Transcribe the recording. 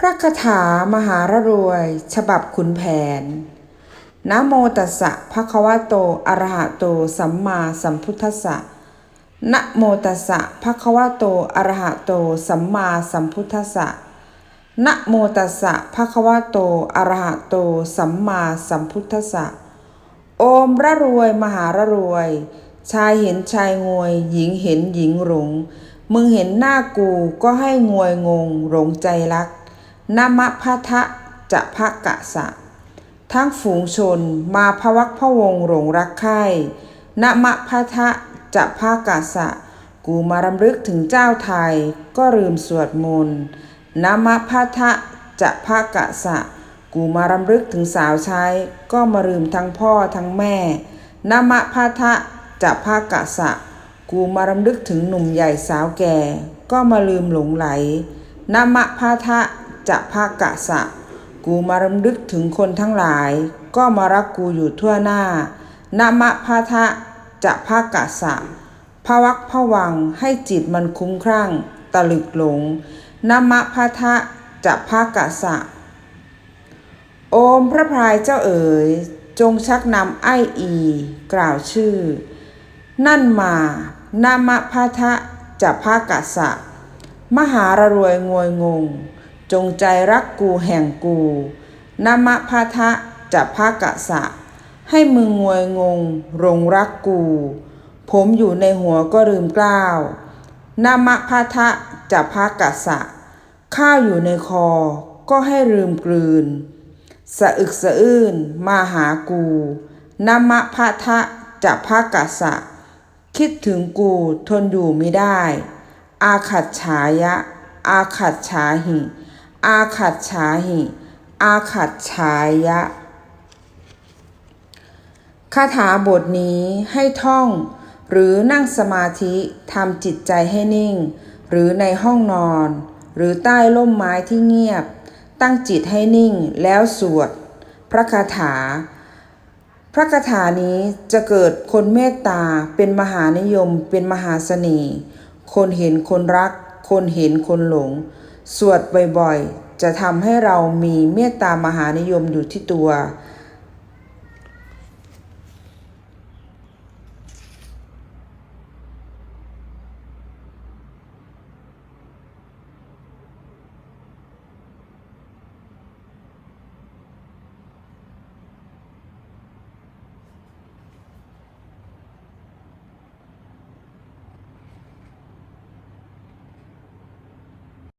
พระคาถามหารรวย ฉบับขุนแผน นะโมตัสสะภะคะวะโต อะระหะโต สัมมาสัมพุทธัสสะ นะโมตัสสะภะคะวะโต อะระหะโต สัมมาสัมพุทธัสสะ นะโมตัสสะภะคะวะโต อะระหะโต สัมมาสัมพุทธัสสะ โอมระรวยมหารรวย ชายเห็นชายงวย หญิงเห็นหญิงหลง มึงเห็นหน้ากูก็ให้งวยงงหลงใจรัก นมะพะทะจะพะกะสะ ทั้งฝูงชนมาพวักพะวงหลงรักใคร่นมะพะทะจะพะกะสะ กูมารำลึกถึงเจ้าไทย ก็ลืมสวดมนต์นมะพะทะจะพะกะสะ กูมารำลึกถึงสาวใช้ ก็มาลืมทั้งพ่อทั้งแม่นมะพะทะจะพะกะสะ กูมารำลึกถึงหนุ่มใหญ่สาวแก่ ก็มาลืมหลงไหลนมะพะทะ จะพะกะสะ กูมารำลึกถึงคนทั้งหลาย ก็มารักกูอยู่ทั่วหน้านามะพะทะจะพะกะสะภวักภวังให้จิตมันคุ้มครั่ง ตะลึกหลงนามะพะทะจะพะกะสะ โอมพระพรายเจ้าเอ๋ย จงชักนำไออี กล่าวชื่อ นั่นมานามะพะทะจะพะกะสะ มหารรวยงวยงง จงใจรักกูแห่งกูนามะพะทะจะพะกะสะ ให้มึงงวยงง รงรักกู ผมอยู่ในหัวก็ลืมกล้าวนามะพะทะจะพะกะสะ ข้าวอยู่ในคอ ก็ให้ลืมกลืน สะอึกสะอื้นมาหากูนามะพะทะจะพะกะสะ คิดถึงกูทนอยู่ไม่ได้ อาขัดฉายะ อาขัดฉาหิ อาขัดฉาหิ อาขัดฉายะ คาถาบทนี้ให้ท่อง หรือนั่งสมาธิทำจิตใจให้นิ่ง หรือในห้องนอน หรือใต้ร่มไม้ที่เงียบ ตั้งจิตให้นิ่งแล้วสวด พระคาถา พระคาถานี้จะเกิดคนเมตตาเป็นมหานิยม เป็นมหาเสน่ห์คนเห็นคนรัก คนเห็นคนหลง สวดบ่อยๆ จะทำให้เรามีเมตตามหานิยมอยู่ที่ตัว